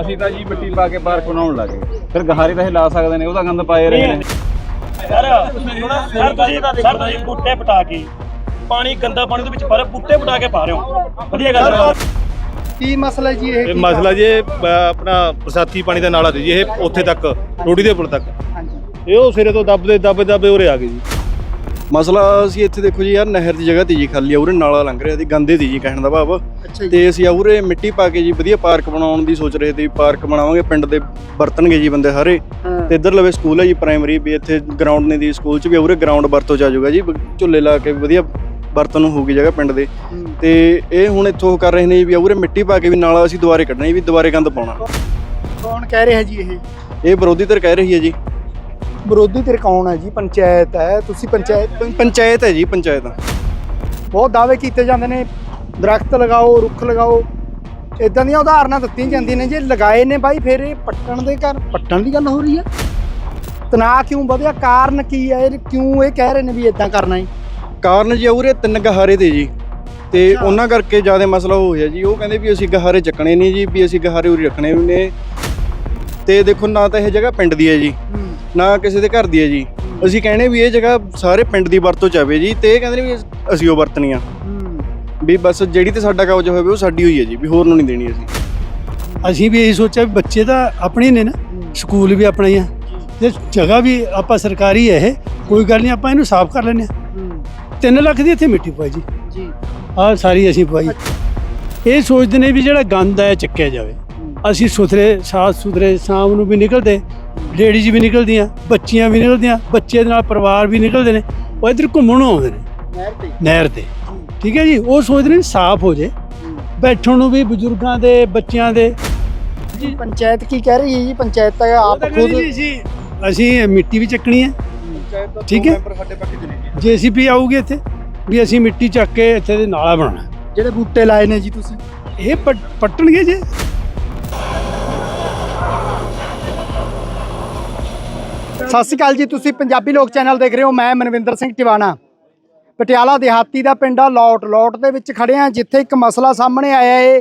ਅਸੀਂ ਤਾਂ ਜੀ ਮਿੱਟੀ ਪਾ ਕੇ ਪਾਰਕ ਬਣਾਉਣ ਲੱਗੇ ਫਿਰ ਗਹਾਰੇ ਤਾਂ ਇਹ ਲਾ ਸਕਦੇ ਨੇ ਉਹਦਾ ਗੰਦ ਪਾਏ ਰਹੇ ਨੇ। ਸਰ ਸਰ ਤੁਸੀਂ ਸਰ ਤੁਸੀਂ ਬੂਟੇ ਪਟਾ ਕੇ ਪਾਣੀ ਗੰਦਾ ਪਾਣੀ ਦੇ ਵਿੱਚ ਪਾ ਰਹੇ ਹੋ, ਬੂਟੇ ਪਟਾ ਕੇ ਪਾ ਰਹੇ ਹੋ। ਵਧੀਆ ਗੱਲ ਹੈ। ਕੀ ਮਸਲਾ ਜੀ ਇਹ? ਇਹ ਮਸਲਾ ਜੀ ਇਹ, ਅ, ਆਪਣਾ ਬਰਸਾਤੀ ਪਾਣੀ ਦਾ ਨਾਲਾ ਸੀ ਜੀ ਇਹ ਉੱਥੇ ਤੱਕ ਰੋੜੀ ਦੇ ਪੁਲ ਤੱਕ। ਹਾਂਜੀ। ਇਹ ਉਹ ਸਿਰੇ ਤੋਂ ਦੱਬਦੇ ਦੱਬਦੇ ਦੱਬਦੇ ਉਰੇ ਆ ਗਏ ਜੀ। ਮਸਲਾ ਅਸੀਂ ਇੱਥੇ ਦੇਖੋ ਜੀ ਯਾਰ ਨਹਿਰ ਦੀ ਜਗ੍ਹਾ ਤੇ ਜੀ ਖਾਲੀ ਆ ਉਰੇ ਨਾਲਾ ਲੰਘ ਰਿਹਾ ਸੀ ਗੰਦੇ ਦੀ ਜੀ ਕਹਿਣ ਦਾ ਭਾਵ। ਜੀ। ਤੇ ਅਸੀਂ ਉਰੇ ਮਿੱਟੀ ਪਾ ਕੇ ਜੀ ਵਧੀਆ ਪਾਰਕ ਬਣਾਉਣ ਦੀ ਸੋਚ ਰਹੇ ਤੇ ਪਾਰਕ ਬਣਾਵਾਂਗੇ ਪਿੰਡ ਦੇ ਵਰਤਣਗੇ ਜੀ ਬੰਦੇ ਸਾਰੇ। ਤੇ ਇੱਧਰ ਲਵੇ ਸਕੂਲ ਹੈ ਜੀ ਪ੍ਰਾਇਮਰੀ ਵੀ ਇੱਥੇ ਗਰਾਊਂਡ ਨੇ ਦੀ ਸਕੂਲ ਚ ਵੀ ਉਰੇ ਗਰਾਊਂਡ ਵਰਤੋਂ ਆ ਜਾਊਗਾ ਜੀ ਝੁੱਲੇ ਲਾ ਕੇ ਵਧੀਆ ਵਰਤਨ ਹੋਊਗੀ ਜਗ੍ਹਾ ਪਿੰਡ ਦੇ। ਤੇ ਇਹ ਹੁਣ ਇੱਥੋਂ ਕਰ ਰਹੇ ਨੇ ਜੀ ਵੀ ਉਰੇ ਮਿੱਟੀ ਪਾ ਕੇ ਵੀ ਨਾਲਾ ਅਸੀਂ ਦੁਬਾਰੇ ਕੱਢਣਾ ਜੀ ਵੀ ਦੁਬਾਰੇ ਗੰਦ ਪਾਉਣਾ। ਕੌਣ ਕਹਿ ਰਿਹਾ ਜੀ ਇਹ? ਇਹ ਵਿਰੋਧੀ ਧਿਰ ਕਹਿ ਰਹੀ ਹੈ ਜੀ। ਵਿਰੋਧੀ ਧਿਰ ਕੌਣ ਹੈ ਜੀ? ਪੰਚਾਇਤ ਹੈ। ਤੁਸੀਂ ਪੰਚਾਇਤ ਪੰਚਾਇਤ ਹੈ ਜੀ ਪੰਚਾਇਤ। ਬਹੁਤ ਦਾਅਵੇ ਕੀਤੇ ਜਾਂਦੇ ਨੇ। ਦਰਖਤ ਲਗਾਓ ਰੁੱਖ ਲਗਾਓ। ਇਦਾਂ ਦੀਆਂ ਉਦਾਹਰਨਾਂ ਦਿੱਤੀਆਂ ਜਾਂਦੀਆਂ ਨੇ। ਜੇ ਲਗਾਏ ਨੇ ਬਾਈ ਫਿਰ ਇਹ ਪੱਟਣ ਦੇ ਕਰ ਪੱਟਣ ਦੀ ਗੱਲ ਹੋ ਰਹੀ ਹੈ? ਤਣਾਅ ਕਿਉਂ ਵਧਿਆ? ਕਾਰਨ ਕੀ ਹੈ? ਇਹ ਕਿਉਂ ਇਹ ਕਹਿ ਰਹੇ ਨੇ ਵੀ ਇਦਾਂ ਕਰਨਾ ਹੈ? ਕਾਰਨ ਜੀ ਉਰੇ ਤਿੰਨ ਗਹਾਰੇ ਤੇ ਜੀ। ਤੇ ਉਹਨਾਂ ਕਰਕੇ ਜ਼ਿਆਦਾ ਮਸਲਾ ਹੋ ਗਿਆ ਜੀ। ਉਹ ਕਹਿੰਦੇ ਵੀ ਅਸੀਂ ਗਹਾਰੇ ਚੱਕਣੇ ਨਹੀਂ ਜੀ ਵੀ ਅਸੀਂ ਗਹਾਰੇ ਉਰੀ ਰੱਖਣੇ ਵੀ ਨੇ। ਤੇ ਦੇਖੋ ਨਾ ਤਾਂ ਇਹ ਜਗ੍ਹਾ ਪਿੰਡ ਦੀ ਹੈ ਜੀ। ਨਾ ਕਿਸੇ ਦੇ ਘਰ ਦੀ ਹੈ ਜੀ। ਅਸੀਂ ਕਹਿੰਦੇ ਵੀ ਇਹ ਜਗ੍ਹਾ ਸਾਰੇ ਪਿੰਡ ਦੀ ਵਰਤੋਂ ਚ ਆਵੇ ਜੀ ਤੇ ਇਹ ਕਹਿੰਦੇ ਨੇ ਵੀ ਅਸੀਂ ਉਹ ਵਰਤਣੀ ਆ ਵੀ ਬਸ ਜਿਹੜੀ ਤੇ ਸਾਡਾ ਕਬਜ਼ਾ ਹੋਵੇ ਉਹ ਸਾਡੀ ਹੋਈ ਹੈ ਜੀ ਵੀ ਹੋਰ ਨੂੰ ਨਹੀਂ ਦੇਣੀ ਅਸੀਂ। ਅਸੀਂ ਵੀ ਇਹੀ ਸੋਚਿਆ ਵੀ ਬੱਚੇ ਤਾਂ ਆਪਣੇ ਨੇ ਨਾ ਸਕੂਲ ਵੀ ਆਪਣਾ ਹੀ ਆ। ਤੇ ਜਗ੍ਹਾ ਵੀ ਆਪਾਂ ਸਰਕਾਰੀ ਹੈ ਇਹ ਕੋਈ ਗੱਲ ਨਹੀਂ ਆਪਾਂ ਇਹਨੂੰ ਸਾਫ਼ ਕਰ ਲੈਂਦੇ ਆ। 3 ਲੱਖ ਦੀ ਇੱਥੇ ਮਿੱਟੀ ਪਾਈ ਜੀ। ਜੀ। ਆਹ ਸਾਰੀ ਅਸੀਂ ਪਾਈ ਇਹ ਸੋਚਦੇ ਨੇ ਵੀ ਜਿਹੜਾ ਗੰਦ ਹੈ ਚੱਕਿਆ ਜਾਵੇ। ਅਸੀਂ ਸੁਥਰੇ ਸਾਫ਼ ਸੁਥਰੇ ਸ਼ਾਮ ਨੂੰ ਵੀ ਨਿਕਲਦੇ। ਲੇਡੀਜ਼ ਵੀ ਨਿਕਲਦੀਆਂ ਬੱਚੀਆਂ ਵੀ ਨਿਕਲਦੀਆਂ ਬੱਚੇ ਦੇ ਨਾਲ ਪਰਿਵਾਰ ਵੀ ਨਿਕਲਦੇ ਨੇ ਉਹ ਇੱਧਰ ਘੁੰਮਣ ਨੂੰ ਆਉਂਦੇ ਨੇ। ਨਹਿਰ ਤੇ? ਨਹਿਰ ਤੇ। ਠੀਕ ਹੈ ਜੀ ਉਹ ਸੋਚਦੇ ਨੇ ਸਾਫ਼ ਹੋ ਜੇ। ਬੈਠਣ ਨੂੰ ਵੀ ਬਜ਼ੁਰਗਾਂ ਦੇ ਬੱਚਿਆਂ ਦੇ। ਪੰਚਾਇਤ ਕੀ ਕਹਿ ਰਹੀ ਹੈ ਜੀ? ਪੰਚਾਇਤ ਤਾਂ ਆਪ ਖੁਦ ਅਸੀਂ ਮਿੱਟੀ ਵੀ ਚੱਕਣੀ ਹੈ। ਠੀਕ ਹੈ। ਜੀਸੀਪੀ ਆਊਗੀ ਇੱਥੇ ਵੀ ਅਸੀਂ ਮਿੱਟੀ ਚੱਕ ਕੇ ਇੱਥੇ ਦੇ ਨਾਲਾ ਬਣਾਉਣਾ। ਜਿਹੜੇ ਬੂਟੇ ਲਾਏ ਨੇ ਜੀ ਤੁਸੀਂ? ਇਹ ਪੱਟ- ਪੱਟਣਗੇ ਜੇ। ਸਤਿ ਸ਼੍ਰੀ ਅਕਾਲ ਜੀ, ਤੁਸੀਂ ਪੰਜਾਬੀ ਲੋਕ ਚੈਨਲ ਦੇਖ ਰਹੇ ਹੋ, ਮੈਂ ਮਨਵਿੰਦਰ ਸਿੰਘ ਟਿਵਾਣਾ। ਪਟਿਆਲਾ ਦਿਹਾਤੀ ਦਾ ਪਿੰਡ ਆ, ਲੋਟ ਲੋਟ ਦੇ ਵਿੱਚ ਖੜੇ ਆ ਜਿੱਥੇ ਇੱਕ ਮਸਲਾ ਸਾਹਮਣੇ ਆਇਆ ਏ।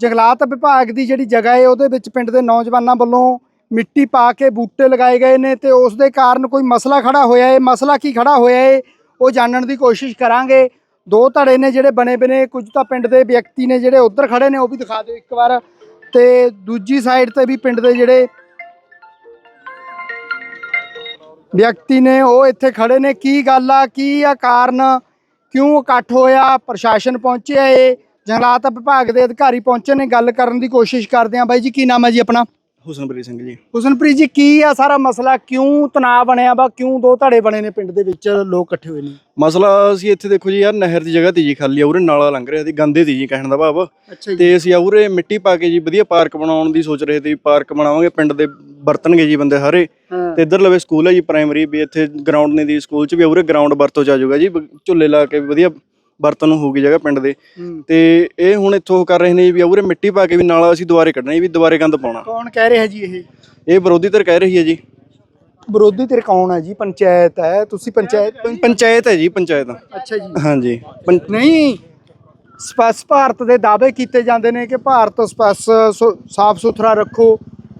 ਜੰਗਲਾਤ ਵਿਭਾਗ ਦੀ ਜਿਹੜੀ ਜਗ੍ਹਾ ਏ, ਉਹਦੇ ਵਿੱਚ ਪਿੰਡ ਦੇ ਨੌਜਵਾਨਾਂ ਵੱਲੋਂ ਮਿੱਟੀ ਪਾ ਕੇ ਬੂਟੇ ਲਗਾਏ ਗਏ ਨੇ ਤੇ ਉਸ ਦੇ ਕਾਰਨ ਕੋਈ ਮਸਲਾ ਖੜਾ ਹੋਇਆ ਏ। ਮਸਲਾ ਕੀ ਖੜਾ ਹੋਇਆ ਏ, ਉਹ ਜਾਣਨ ਦੀ ਕੋਸ਼ਿਸ਼ ਕਰਾਂਗੇ। ਦੋ ਧੜੇ ਨੇ ਜਿਹੜੇ ਬਣੇ ਬਨੇ ਕੁਝ ਤਾਂ ਪਿੰਡ ਦੇ ਵਿਅਕਤੀ ਨੇ ਜਿਹੜੇ ਉੱਧਰ ਖੜੇ ਨੇ, ਉਹ ਵੀ ਦਿਖਾ ਦਿਓ ਇੱਕ ਵਾਰ। ਤੇ ਦੂਜੀ ਸਾਈਡ ਤੇ ਵੀ ਪਿੰਡ ਦੇ ਜਿਹੜੇ ਵਿਅਕਤੀ ਨੇ, ਉਹ ਇੱਥੇ ਖੜੇ ਨੇ। ਕੀ ਗੱਲ ਆ? ਕੀ ਆ ਕਾਰਨ? ਕਿਉਂ ਇਕੱਠ ਹੋਇਆ? ਪ੍ਰਸ਼ਾਸਨ ਪਹੁੰਚਿਆ ਏ। ਜੰਗਲਾਤ ਵਿਭਾਗ ਦੇ ਅਧਿਕਾਰੀ ਪਹੁੰਚੇ ਨੇ। ਗੱਲ ਕਰਨ ਦੀ ਕੋਸ਼ਿਸ਼ ਕਰਦੇ ਆ। ਬਾਈ ਜੀ, ਕੀ ਨਾਮ ਹੈ ਜੀ ਆਪਣਾ? ਹੁਸਨਪ੍ਰੀਤ ਸਿੰਘ ਜੀ। ਹੁਸਨਪ੍ਰੀਤ ਜੀ ਕੀ ਆ ਸਾਰਾ ਮਸਲਾ? ਕਿਉਂ ਤਣਾਅ ਬਣਿਆ ਵਾ? ਕਿਉਂ ਦੋ ਧੜੇ ਬਣੇ ਨੇ ਪਿੰਡ ਦੇ ਵਿੱਚ ਲੋਕ ਇਕੱਠੇ ਹੋਏ ਨੇ? ਮਸਲਾ ਅਸੀਂ ਇੱਥੇ ਦੇਖੋ ਜੀ ਯਾਰ ਨਹਿਰ ਦੀ ਜਗ੍ਹਾ ਤੇ ਜੀ ਖਾਲੀ ਆ ਉਰੇ ਨਾਲਾ ਲੰਘ ਰਿਹਾ ਸੀ ਗੰਦੇ ਦੀ ਜੀ ਕਹਿਣ ਦਾ ਭਾਵ। ਤੇ ਅਸੀਂ ਉਰੇ ਮਿੱਟੀ ਪਾ ਕੇ ਜੀ ਵਧੀਆ ਪਾਰਕ ਬਣਾਉਣ ਦੀ ਸੋਚ ਰਹੇ ਤੇ ਪਾਰਕ ਬਣਾਵਾਂਗੇ ਪਿੰਡ ਦੇ ਵਰਤਣਗੇ ਜੀ ਬੰਦੇ ਸਾਰੇ। ਤੇ ਇੱਧਰ ਲਵੇ ਸਕੂਲ ਹੈ ਜੀ ਪ੍ਰਾਇਮਰੀ ਵੀ ਇੱਥੇ ਗਰਾਊਂਡ ਨੇ ਦੀ ਸਕੂਲ ਚ ਵੀ ਉਰੇ ਗਰਾਊਂਡ ਵਰਤੋਂ ਚ ਆ ਜਾਊਗਾ ਜੀ ਝੁੱਲੇ ਲਾ ਕੇ ਵਧੀਆ ਵਰਤਨ ਹੋਊਗੀ ਜਗ੍ਹਾ ਪਿੰਡ ਦੇ। ਹੂੰ। ਤੇ ਇਹ ਹੁਣ ਇੱਥੋਂ ਕਰ ਰਹੇ ਨੇ ਵੀ ਉਰੇ ਮਿੱਟੀ ਪਾ ਕੇ ਵੀ ਨਾਲਾ ਅਸੀਂ ਦੁਬਾਰੇ ਕੱਢਣਾ ਵੀ ਦੁਬਾਰੇ ਗੰਦ ਪਾਉਣਾ। ਕੌਣ ਕਹਿ ਰਿਹਾ ਜੀ ਇਹ? ਇਹ ਵਿਰੋਧੀ ਧਿਰ ਕਹਿ ਰਹੀ ਹੈ ਜੀ। ਵਿਰੋਧੀ ਧਿਰ ਕੌਣ ਹੈ ਜੀ? ਪੰਚਾਇਤ ਹੈ? ਤੁਸੀਂ ਪੰਚਾਇਤ ਪੰਚਾਇਤ ਹੈ ਜੀ ਪੰਚਾਇਤ। ਅੱਛਾ ਜੀ। ਹਾਂਜੀ। ਨਹੀਂ ਸਪੱਸ ਭਾਰਤ ਦੇ ਦਾਅਵੇ ਕੀਤੇ ਜਾਂਦੇ ਨੇ ਕਿ ਭਾਰਤ ਸਪੱਸ ਸਾਫ਼ ਸੁਥਰਾ ਰੱਖੋ।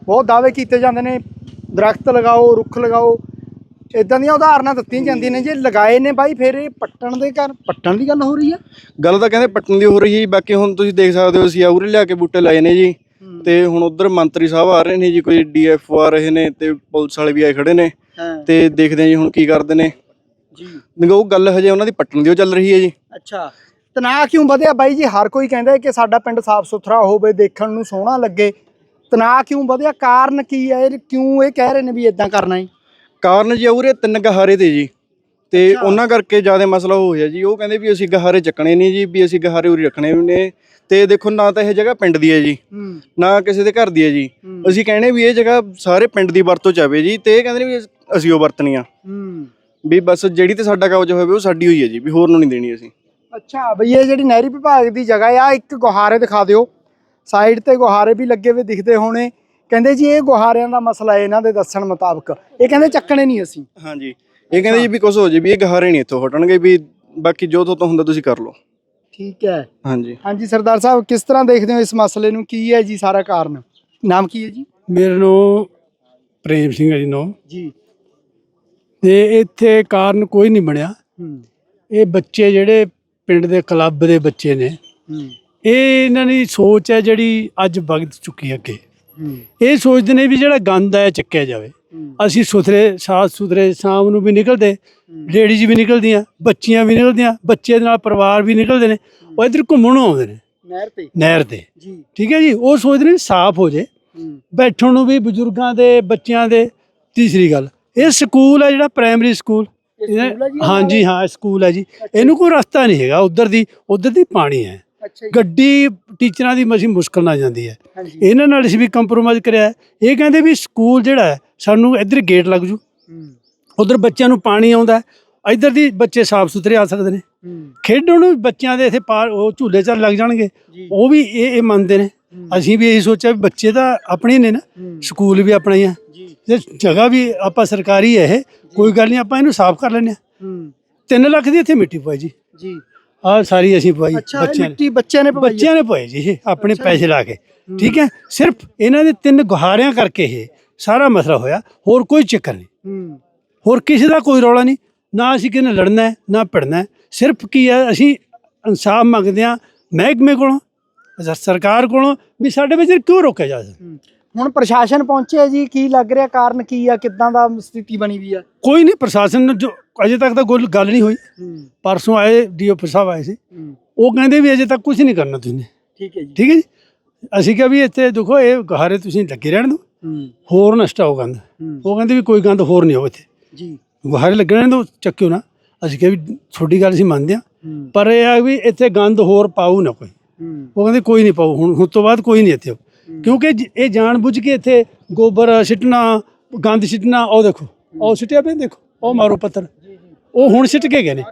ਬਹੁਤ ਦਾਅਵੇ ਕੀਤੇ ਜਾਂਦੇ ਨੇ। ਦਰਖਤ ਲਗਾਓ ਰੁੱਖ ਲਗਾਓ। ਇਦਾਂ ਦੀਆਂ ਉਦਾਹਰਨਾਂ ਦਿੱਤੀਆਂ ਜਾਂਦੀਆਂ ਨੇ ਜੇ ਲਗਾਏ ਨੇ ਬਾਈ ਫਿਰ ਇਹ ਪੱਟਣ ਦੇ ਕਰ ਪੱਟਣ ਦੀ ਗੱਲ ਹੋ ਰਹੀ ਹੈ? ਗੱਲ ਤਾਂ ਕਹਿੰਦੇ ਪੱਟਣ ਦੀ ਹੋ ਰਹੀ ਹੈ ਜੀ ਬਾਕੀ ਹੁਣ ਤੁਸੀਂ ਦੇਖ ਸਕਦੇ ਹੋ ਅਸੀਂ ਉਰੇ ਲਿਆ ਕੇ ਬੂਟੇ ਲਾਏ ਨੇ ਜੀ। ਤੇ ਹੁਣ ਉਧਰ ਮੰਤਰੀ ਸਾਹਿਬ ਆ ਰਹੇ ਨੇ ਜੀ ਕੋਈ ਡੀਐਫ ਆ ਰਹੇ ਨੇ ਤੇ ਪੁਲਿਸ ਵਾਲੇ ਵੀ ਆਏ ਖੜੇ ਨੇ। ਹਾਂ। ਤੇ ਦੇਖਦੇ ਹਾਂ ਜੀ ਹੁਣ ਕੀ ਕਰਦੇ ਨੇ। ਜੀ। ਉਹ ਗੱਲ ਹਜੇ ਉਹਨਾਂ ਦੀ ਪੱਟਣ ਦੀ ਉਹ ਚੱਲ ਰਹੀ ਹੈ ਜੀ। ਅੱਛਾ। ਤਣਾਅ ਕਿਉਂ ਵਧਿਆ ਬਾਈ ਜੀ? ਹਰ ਕੋਈ ਕਹਿੰਦਾ ਹੈ ਕਿ ਸਾਡਾ ਪਿੰਡ ਸਾਫ਼ ਸੁਥਰਾ ਹੋਵੇ ਦੇਖਣ ਨੂੰ ਸੋਹਣਾ ਲੱਗੇ। ਤਣਾਅ ਕਿਉਂ ਵਧਿਆ? ਕਾਰਨ ਕੀ ਹੈ? ਇਹ ਕਿਉਂ ਇਹ ਕਹਿ ਰਹੇ ਨੇ ਵੀ ਇਦਾਂ ਕਰਨਾ ਹੈ? ਕਾਰਨ ਜੀ ਉਰੇ ਤਿੰਨ ਗਹਾਰੇ ਤੇ ਜੀ। ਤੇ ਉਹਨਾਂ ਕਰਕੇ ਜ਼ਿਆਦਾ ਮਸਲਾ ਹੋ ਗਿਆ ਜੀ। ਉਹ ਕਹਿੰਦੇ ਵੀ ਅਸੀਂ ਗਹਾਰੇ ਚੱਕਣੇ ਨਹੀਂ ਜੀ ਵੀ ਅਸੀਂ ਗਹਾਰੇ ਉਰੀ ਰੱਖਣੇ ਨੇ। ਤੇ ਦੇਖੋ ਨਾ ਤਾਂ ਇਹ ਜਗ੍ਹਾ ਪਿੰਡ ਦੀ ਹੈ ਜੀ ਨਾ ਕਿਸੇ ਦੇ ਘਰ ਦੀ ਹੈ ਜੀ। ਅਸੀਂ ਕਹਿੰਦੇ ਵੀ ਇਹ ਜਗ੍ਹਾ ਸਾਰੇ ਪਿੰਡ ਦੀ ਵਰਤੋਂ ਚ ਆਵੇ ਜੀ। ਤੇ ਇਹ ਕਹਿੰਦੇ ਨੇ ਵੀ ਅਸੀਂ ਉਹ ਵਰਤਣੀ ਆ। ਵੀ ਬਸ ਜਿਹੜੀ ਤੇ ਸਾਡਾ ਕਬਜ਼ਾ ਹੋਵੇ ਉਹ ਸਾਡੀ ਹੋਈ ਹੈ ਜੀ ਵੀ ਹੋਰ ਨੂੰ ਨਹੀਂ ਦੇਣੀ ਅਸੀਂ। ਅੱਛਾ ਬਈ ਇਹ ਜਿਹੜੀ ਨਹਿਰੀ ਵਿਭਾਗ ਦੀ ਜਗ੍ਹਾ ਆ ਇੱਕ ਗੁਹਾਰੇ ਦਿਖਾ ਦਿਓ। ਸਾਈਡ ਤੇ ਗੁਹਾਰੇ ਵੀ ਲੱਗੇ ਹੋਏ ਦਿਖਦੇ ਹੋਣੇ। ਕਹਿੰਦੇ ਜੀ ਇਹ ਗੁਹਾਰਿਆਂ ਦਾ ਮਸਲਾ ਹੈ ਇਹਨਾਂ ਦੇ ਦੱਸਣ ਮੁਤਾਬਕ। ਇਹ ਕਹਿੰਦੇ ਚੱਕਣੇ ਨਹੀਂ ਅਸੀਂ। ਹਾਂਜੀ। ਇਹ ਕਹਿੰਦੇ ਜੀ ਵੀ ਕੁਝ ਹੋ ਜੇ ਵੀ ਇਹ ਗਹਾਰੇ ਨਹੀਂ ਇੱਥੋਂ ਹਟਣਗੇ ਵੀ ਬਾਕੀ ਜੋ ਤੋਂ ਹੁੰਦਾ ਤੁਸੀਂ ਕਰ ਲਓ। ਠੀਕ ਹੈ। ਹਾਂਜੀ। ਹਾਂਜੀ ਸਰਦਾਰ ਸਾਹਿਬ ਕਿਸ ਤਰ੍ਹਾਂ ਦੇਖਦੇ ਹੋ ਇਸ ਮਸਲੇ ਨੂੰ? ਕੀ ਹੈ ਜੀ ਸਾਰਾ ਕਾਰਨ? ਨਾਮ ਕੀ ਹੈ ਜੀ? ਮੇਰਾ ਨਾਮ ਪ੍ਰੇਮ ਸਿੰਘ ਹੈ ਜੀ ਨਾਮ। ਜੀ। ਤੇ ਇੱਥੇ ਕਾਰਨ ਕੋਈ ਨਹੀਂ ਬਣਿਆ। ਹੂੰ। ਇਹ ਬੱਚੇ ਜਿਹੜੇ ਪਿੰਡ ਦੇ ਕਲੱਬ ਦੇ ਬੱਚੇ ਨੇ। ਹੂੰ। ਇਹ ਇਹਨਾਂ ਦੀ ਸੋਚ ਹੈ ਜਿਹੜੀ ਅੱਜ ਵਗਦ ਚੁੱਕੀ ਅੱਗੇ। ਇਹ ਸੋਚਦੇ ਨੇ ਵੀ ਜਿਹੜਾ ਗੰਦ ਹੈ ਚੱਕਿਆ ਜਾਵੇ। ਅਸੀਂ ਸੁਥਰੇ ਸਾਫ਼ ਸੁਥਰੇ ਸ਼ਾਮ ਨੂੰ ਵੀ ਨਿਕਲਦੇ ਲੇਡੀਜ਼ ਵੀ ਨਿਕਲਦੀਆਂ ਬੱਚੀਆਂ ਵੀ ਨਿਕਲਦੀਆਂ ਬੱਚੇ ਦੇ ਨਾਲ ਪਰਿਵਾਰ ਵੀ ਨਿਕਲਦੇ ਨੇ ਉਹ ਇੱਧਰ ਘੁੰਮਣ ਨੂੰ ਆਉਂਦੇ ਨੇ। ਨਹਿਰ ਤੇ? ਨਹਿਰ ਤੇ। ਜੀ। ਠੀਕ ਹੈ ਜੀ ਉਹ ਸੋਚਦੇ ਨੇ ਸਾਫ਼ ਹੋ ਜੇ। ਬੈਠਣ ਨੂੰ ਵੀ ਬਜ਼ੁਰਗਾਂ ਦੇ ਬੱਚਿਆਂ ਦੇ ਤੀਸਰੀ ਗੱਲ ਇਹ ਸਕੂਲ ਹੈ ਜਿਹੜਾ ਪ੍ਰਾਇਮਰੀ ਸਕੂਲ। ਹਾਂਜੀ ਹਾਂ ਸਕੂਲ ਹੈ ਜੀ। ਇਹਨੂੰ ਕੋਈ ਰਸਤਾ ਨਹੀਂ ਹੈਗਾ ਉਧਰ ਦੀ ਉਧਰ ਦੀ ਪਾਣੀ ਹੈ। ਗੱਡੀ ਟੀਚਰਾਂ ਦੀ ਮਸੀਂ ਮੁਸ਼ਕਲ ਨਾਲ ਜਾਂਦੀ ਹੈ। ਇਹਨਾਂ ਨਾਲ ਅਸੀਂ ਵੀ ਕੰਪਰੋਮਾਈਜ਼ ਕਰਿਆ। ਇਹ ਕਹਿੰਦੇ ਵੀ ਸਕੂਲ ਜਿਹੜਾ ਸਾਨੂੰ ਇੱਧਰ ਗੇਟ ਲੱਗ ਜੂ। ਉਧਰ ਬੱਚਿਆਂ ਨੂੰ ਪਾਣੀ ਆਉਂਦਾ। ਇੱਧਰ ਦੀ ਬੱਚੇ ਸਾਫ਼ ਸੁਥਰੇ ਆ ਸਕਦੇ ਨੇ। ਖੇਡਣ ਨੂੰ ਬੱਚਿਆਂ ਦੇ ਇੱਥੇ ਪਾਰ ਉਹ ਝੂਲੇ ਚੱਲ ਲੱਗ ਜਾਣਗੇ। ਉਹ ਵੀ ਇਹ ਇਹ ਮੰਨਦੇ ਨੇ। ਅਸੀਂ ਵੀ ਇਹੀ ਸੋਚਿਆ ਵੀ ਬੱਚੇ ਤਾਂ ਆਪਣੇ ਨੇ ਨਾ। ਸਕੂਲ ਵੀ ਆਪਣਾ ਹੀ ਆ ਜੀ। ਤੇ ਜਗ੍ਹਾ ਵੀ ਆਪਾਂ ਸਰਕਾਰੀ ਹੈ ਇਹ। ਕੋਈ ਗੱਲ ਨਹੀਂ ਆਪਾਂ ਇਹਨੂੰ ਸਾਫ਼ ਕਰ ਲੈਂਦੇ ਆ ਹੂੰ। 3 ਲੱਖ ਦੀ ਇੱਥੇ ਮਿੱਟੀ ਪਈ ਜੀ। ਜੀ। ਆਹ ਸਾਰੀ ਅਸੀਂ ਪਵਾਈ ਅੱਛਾ ਇਹ ਬੱਚਿਆਂ ਨੇ। ਮਿੱਟੀ ਬੱਚਿਆਂ ਨੇ ਪਵਾਈ ਹੈ? ਬੱਚਿਆਂ ਨੇ ਪਵਾਈ ਜੀ ਇਹ ਆਪਣੇ ਪੈਸੇ ਲਾ ਕੇ। ਠੀਕ ਹੈ? ਸਿਰਫ ਇਹਨਾਂ ਦੇ ਤਿੰਨ ਗੁਹਾਰਿਆਂ ਕਰਕੇ ਇਹ ਸਾਰਾ ਮਸਲਾ ਹੋਇਆ। ਹੋਰ ਕੋਈ ਚੱਕਰ ਨਹੀਂ। ਹੂੰ। ਹੋਰ ਕਿਸੇ ਦਾ ਕੋਈ ਰੌਲਾ ਨਹੀਂ। ਨਾ ਅਸੀਂ ਕਿਹਨੇ ਲੜਨਾ ਹੈ ਨਾ ਪੜਨਾ ਹੈ। ਸਿਰਫ ਕੀ ਹੈ ਅਸੀਂ ਇਨਸਾਫ ਮੰਗਦੇ ਹਾਂ ਮਹਿਕਮੇ ਕੋਲੋਂ ਸ- ਸਰਕਾਰ ਕੋਲੋਂ ਵੀ ਸਾਡੇ ਵਿੱਚ ਕਿਉਂ ਰੋਕਿਆ ਜਾ ਸਕਦਾ? ਹੁਣ ਪ੍ਰਸ਼ਾਸਨ ਪਹੁੰਚਿਆ ਜੀ ਕੀ ਲੱਗ ਰਿਹਾ ਕਾਰਨ ਕੀ ਆ ਕਿੱਦਾਂ ਦਾ ਸਥਿਤੀ ਬਣੀ ਵੀ ਆ? ਕੋਈ ਨਹੀਂ ਪ੍ਰਸ਼ਾਸਨ ਨੂੰ ਜੋ ਅਜੇ ਤੱਕ ਤਾਂ ਕੋਈ ਗੱਲ ਨਹੀਂ ਹੋਈ। ਹੂੰ। ਪਰਸੋਂ ਆਏ ਡੀਓ ਸਾਹਿਬ ਆਏ ਸੀ। ਹੂੰ। ਉਹ ਕਹਿੰਦੇ ਵੀ ਅਜੇ ਤੱਕ ਕੁਝ ਨਹੀਂ ਕਰਨਾ ਤੁਸੀਂ। ਠੀਕ ਹੈ ਜੀ। ਠੀਕ ਹੈ ਜੀ? ਅਸੀਂ ਕਿਹਾ ਵੀ ਇੱਥੇ ਦੇਖੋ ਇਹ ਗਹਾਰੇ ਤੁਸੀਂ ਲੱਗੇ ਰਹਿਣ ਦਿਓ। ਹੂੰ। ਹੋਰ ਨਾ ਸਟਾਓ ਗੰਦ। ਹੂੰ। ਉਹ ਕਹਿੰਦੇ ਵੀ ਕੋਈ ਗੰਦ ਹੋਰ ਨਹੀਂ ਹੋ ਇੱਥੇ। ਜੀ। ਗਹਾਰੇ ਲੱਗਣੇ ਤੋਂ ਚੱਕਿਓ ਨਾ। ਅਸੀਂ ਕਿਹਾ ਵੀ ਤੁਹਾਡੀ ਗੱਲ ਅਸੀਂ ਮੰਨਦੇ ਹਾਂ। ਹੂੰ। ਪਰ ਇਹ ਆ ਵੀ ਇੱਥੇ ਗੰਦ ਹੋਰ ਪਾਊ ਨਾ ਕੋਈ। ਹੂੰ। ਉਹ ਕਹਿੰਦੇ ਕੋਈ ਨਹੀਂ ਪਾਊ। ਹੁਣ ਹੁਣ ਤੋਂ ਬਾਅਦ ਕੋਈ ਨਹੀਂ ਇੱਥੇ ਕਿਉਂਕਿ ਜ- ਇਹ ਜਾਣ ਬੁੱਝ ਕੇ ਇੱਥੇ ਗੋਬਰ ਸਿੱਟਣਾ ਗੰਦ ਸਿੱਟਣਾ ਉਹ ਦੇਖੋ ਉਹ ਸਿੱਟਿਆ ਪਿਆ ਦੇਖੋ ਉਹ ਮਾਰੋ ਪੱਥਰ। ਉਹ ਹੁਣ ਸਿੱਟ ਕੇ ਗਏ ਨੇ।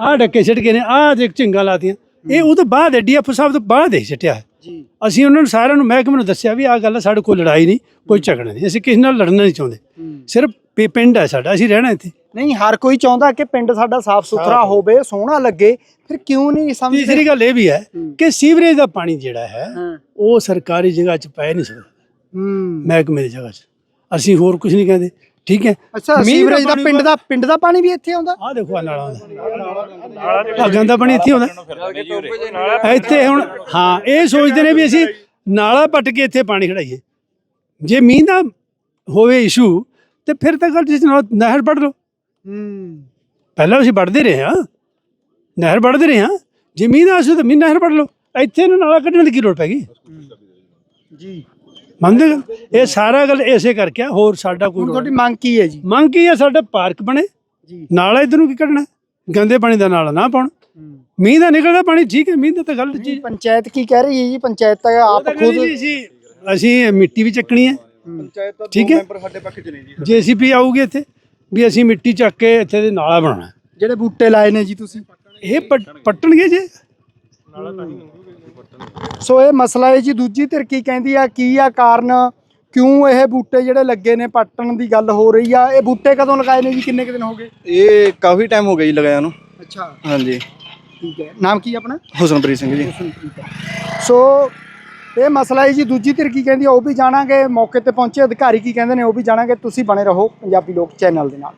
ਆਹ ਡੱਕੇ ਸਿੱਟ ਗਏ ਨੇ ਆਹ ਦੇਖ ਝਿੰਗਾ ਲਾਤੀਆਂ। ਇਹ ਉਹ ਤੋਂ ਬਾਅਦ ਹੈ ਡੀਐਫ ਸਾਹਿਬ ਤੋਂ ਬਾਅਦ ਹੀ ਸਿੱਟਿਆ ਹੈ। ਜੀ। ਅਸੀਂ ਉਹਨਾਂ ਨੂੰ ਸਾਰਿਆਂ ਨੂੰ ਮਹਿਕਮੇ ਨੂੰ ਦੱਸਿਆ ਵੀ ਆਹ ਗੱਲ ਹੈ, ਸਾਡੇ ਕੋਲ ਲੜਾਈ ਨਹੀਂ ਕੋਈ ਝਗੜਾ ਨਹੀਂ ਅਸੀਂ ਕਿਸੇ ਨਾਲ ਲੜਨਾ ਨਹੀਂ ਚਾਹੁੰਦੇ। ਸਿਰਫ ਪੇ- ਪਿੰਡ ਹੈ ਸਾਡਾ ਅਸੀਂ ਰਹਿਣਾ ਇੱਥੇ। ਨਹੀਂ ਹਰ ਕੋਈ ਚਾਹੁੰਦਾ ਕਿ ਪਿੰਡ ਸਾਡਾ ਸਾਫ਼ ਸੁਥਰਾ ਹੋਵੇ ਸੋਹਣਾ ਲੱਗੇ ਫਿਰ ਕਿਉਂ ਨਹੀਂ ਸਮਝਦੇ? ਤੀਸਰੀ ਗੱਲ ਇਹ ਵੀ ਹੈ। ਕਿ ਸੀਵਰੇਜ ਦਾ ਪਾਣੀ ਜਿਹੜਾ ਹੈ ਉਹ ਸਰਕਾਰੀ ਜਗ੍ਹਾ 'ਚ ਪੈ ਨਹੀਂ ਸਕਦਾ। ਹੂੰ। ਮਹਿਕਮੇ ਦੀ ਜਗ੍ਹਾ 'ਚ। ਅਸੀਂ ਹੋਰ ਕੁਝ ਨਹੀਂ ਕਹਿੰਦੇ ਠੀਕ ਹੈ? ਅੱਛਾ ਸੀਵਰੇਜ ਦਾ ਪਿੰਡ ਦਾ ਪਿੰਡ ਦਾ ਪਾਣੀ ਵੀ ਇੱਥੇ ਆਉਂਦਾ? ਆਹ ਦੇਖੋ ਆ ਨਾਲਾ ਆਉਂਦਾ। ਗੰਦਾ ਪਾਣੀ ਇੱਥੇ ਆਉਂਦਾ। ਇੱਥੇ ਹੁਣ ਹਾਂ ਇਹ ਸੋਚਦੇ ਨੇ ਵੀ ਅਸੀਂ ਨਾਲਾ ਪੱਟ ਕੇ ਇੱਥੇ ਪਾਣੀ ਖੜਾਈਏ ਜੇ ਮੀਂਹ ਦਾ ਹੋਵੇ ਇਸ਼ੂ ਤੇ ਫਿਰ ਤਾਂ ਗੱਲ ਜਿਸ ਨਾਲ ਨਹਿਰ ਪੜ ਲਓ। ਹੂੰ। ਪਹਿਲਾਂ ਅਸੀਂ ਵੜਦੇ ਰਹੇ ਹਾਂ। ਨਹਿਰ ਵੜਦੇ ਰਹੇ ਹਾਂ। ਜੇ ਮੀਂਹ ਦਾ ਇਸ਼ੂ ਤਾਂ ਮੀਂਹ ਨਹਿਰ ਪੜ ਲਓ। ਇੱਥੇ ਨੂੰ ਨਾਲਾ ਕੱਢਣ ਦੀ ਕੀ ਲੋੜ ਪੈ ਗਈ? ਜੀ। ਮੰਨਦੇ ਹੋ? ਇਹ ਸਾਰਾ ਗੱਲ ਇਸੇ ਕਰਕੇ ਆ। ਹੋਰ ਸਾਡਾ ਕੋਈ ਹੁਣ ਰੌਲਾ ਤੁਹਾਡੀ ਮੰਗ ਕੀ ਹੈ ਜੀ? ਨਹੀਂ। ਮੰਗ ਕੀ ਹੈ? ਸਾਡਾ ਪਾਰਕ ਬਣੇ। ਜੀ। ਨਾਲਾ ਇਧਰ ਨੂੰ ਕੀ ਕੱਢਣਾ? ਗੰਦੇ ਪਾਣੀ ਦਾ ਨਾਲਾ ਨਾ ਪਾਉਣ। ਮੀਂਹ ਦਾ ਨਿਕਲਦਾ ਪਾਣੀ ਠੀਕ ਹੈ ਮੀਂਹ ਦਾ ਤਾਂ ਗੱਲ ਜੀ ਜੀ। ਪੰਚਾਇਤ ਕੀ ਕਹਿ ਰਹੀ ਹੈ ਜੀ? ਪੰਚਾਇਤ ਤਾਂ ਆਪ ਖੁਦ ਅਸੀਂ ਅਸੀਂ ਮਿੱਟੀ ਵੀ ਚੱਕਣੀ ਹੈ। ਪੰਚਾਇਤ ਦਾ ਠੀਕ ਦੋ ਹੈ। ਮੈਂਬਰ ਸਾਡੇ ਪੱਖ 'ਚ ਨੇ ਜੀ। ਜੀਸੀਪੀ ਆਊਗੀ ਇੱਥੇ। ਵੀ ਅਸੀਂ ਮਿੱਟੀ ਚੱਕ ਕੇ ਇੱਥੇ ਦੇ ਨਾਲਾ ਬਣਾਉਣਾ ਜਿਹੜੇ ਬੂਟੇ ਲਾਏ ਨੇ ਜੀ ਤੁਸੀਂ? ਇਹ ਪੱਟ- ਪੱਟਣਗੇ ਜੇ। ਸੋ ਇਹ ਮਸਲਾ ਹੈ ਜੀ ਦੂਜੀ ਧਿਰ ਕੀ ਕਹਿੰਦੀ ਆ ਕੀ ਆ ਕਾਰਨ? ਕਿਉਂ ਇਹ ਬੂਟੇ ਜਿਹੜੇ ਲੱਗੇ ਨੇ ਪੱਟਣ ਦੀ ਗੱਲ ਹੋ ਰਹੀ ਆ? ਇਹ ਬੂਟੇ ਕਦੋਂ ਲਗਾਏ ਨੇ ਜੀ? ਕਿੰਨੇ ਕੁ ਦਿਨ ਹੋ ਗਏ? ਇਹ ਕਾਫੀ ਟਾਈਮ ਹੋ ਗਿਆ ਜੀ ਲਗਾਇਆ ਨੂੰ। ਅੱਛਾ। ਹਾਂਜੀ। ਠੀਕ ਹੈ। ਨਾਮ ਕੀ ਆਪਣਾ? ਹੁਸਨਪ੍ਰੀਤ ਸਿੰਘ ਜੀ। ਸੋ ਇਹ ਮਸਲਾ ਹੈ ਜੀ, ਦੂਜੀ ਧਿਰ ਕੀ ਕਹਿੰਦੀ ਉਹ ਵੀ ਜਾਣਾਂਗੇ, ਮੌਕੇ ਤੇ ਪਹੁੰਚੇ, ਅਧਿਕਾਰੀ ਕੀ ਕਹਿੰਦੇ ਨੇ, ਉਹ ਵੀ ਜਾਣਾਂਗੇ, ਤੁਸੀਂ ਬਣੇ ਰਹੋ, ਪੰਜਾਬੀ ਲੋਕ ਚੈਨਲ ਦੇ ਨਾਲ।